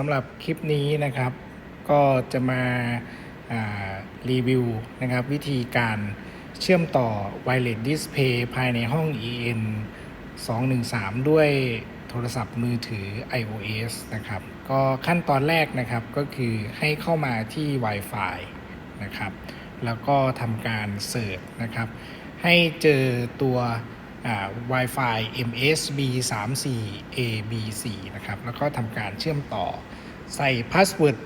สำหรับคลิปนี้นะครับ ก็จะมาารีวิวนะครับ วิธีการเชื่อมต่อ Wireless Display ภายในห้อง EN 213 ด้วยโทรศัพท์มือถือ iOS นะครับ ก็ขั้นตอนแรกนะครับก็คือให้เข้ามาที่ Wi-Fi นะครับ แล้วก็ทำการเสิร์ชนะครับ ให้เจอตัว Wi-Fi MSB 3 4 AB 4นะครับ แล้วก็ทำการเชื่อมต่อใส่พาสเวิร์ด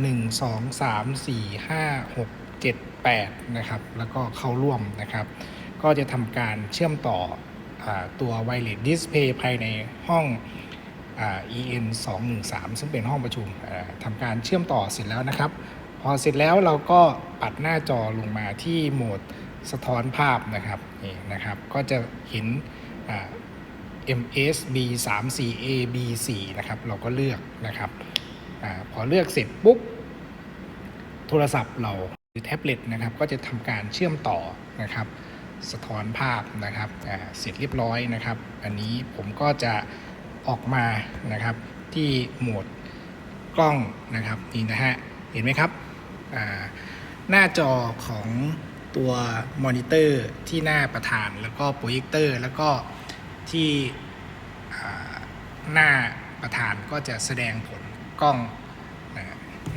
หนึ่งสองสามสี่ห้าหกเจ็ดแปดนะครับ แล้วก็เข้าร่วมนะครับ ก็จะทำการเชื่อมต่ออตัว Wireless Display ภายในห้องอ EN 213ซึ่งเป็นห้องประชุมทำการเชื่อมต่อเสร็จแล้วนะครับ พอเสร็จแล้วเราก็ปัดหน้าจอลงมาที่โหมด สะท้อนภาพนะครับนี่นะครับก็จะเห็นอ่า MSB 3 4 AB 4นะครับเราก็เลือกนะครับอพอเลือกเสร็จปุ๊บโทรศัพท์เราหรือแท็บเล็ตนะครับก็จะทำการเชื่อมต่อนะครับ สะท้อนภาพนะครับเสร็จเรียบร้อยนะครับ อันนี้ผมก็จะออกมานะครับที่โหมดกล้องนะครับนี่นะฮะเห็นไหมครับหน้าจอของ ตัวมอนิเตอร์ที่หน้าประธาน แล้วก็โปรเจคเตอร์ แล้วก็ที่หน้าประธานก็จะแสดงผลกล้อง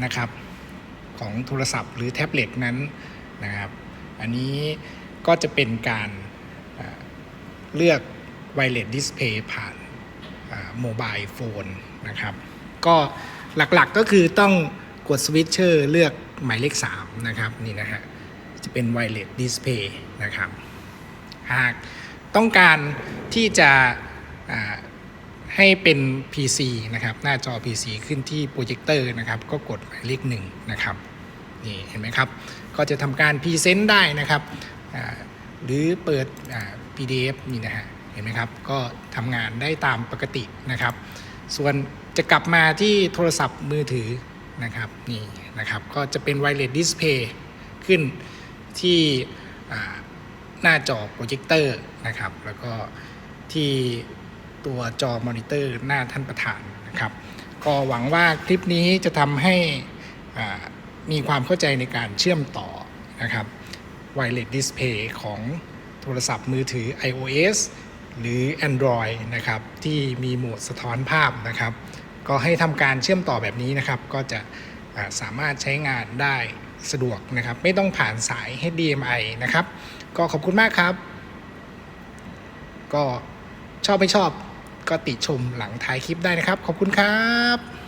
นะครับของโทรศัพท์หรือแท็บเล็ตนั้นนะครับ อันนี้ก็จะเป็นการเลือก Wireless Display ผ่านโมบายโฟนนะครับ ก็หลักๆก็คือต้องกดสวิตเชอร์เลือกหมายเลข 3 นะครับ นี่นะฮะ จะเป็น Wireless Display นะครับ หากต้องการที่จะให้เป็น PC นะครับ หน้าจอ PC ขึ้นที่โปรเจคเตอร์นะครับ ก็กดหมายเลขหนึ่งนะครับ นี่เห็นไหมครับ ก็จะทำการพรีเซนต์ได้นะครับ หรือเปิด PDF นี่นะฮะ เห็นไหมครับ ก็ทำงานได้ตามปกตินะครับ ส่วนจะกลับมาที่โทรศัพท์มือถือนะครับ นี่นะครับ ก็จะเป็น Wireless Display ขึ้น ที่หน้าจอโปรเจคเตอร์นะครับ แล้วก็ที่ตัวจอมอนิเตอร์หน้าท่านประธานนะครับ ก็หวังว่าคลิปนี้จะทำให้มีความเข้าใจในการเชื่อมต่อนะครับ Wireless Display ของโทรศัพท์มือถือ iOS หรือ Android นะครับ ที่มีโหมดสะท้อนภาพนะครับ ก็ให้ทำการเชื่อมต่อแบบนี้นะครับ ก็จะ สามารถใช้งานได้สะดวกนะครับ ไม่ต้องผ่านสาย HDMI นะครับ ก็ขอบคุณมากครับ ก็ชอบไม่ชอบก็ติชมหลังท้ายคลิปได้นะครับ ขอบคุณครับ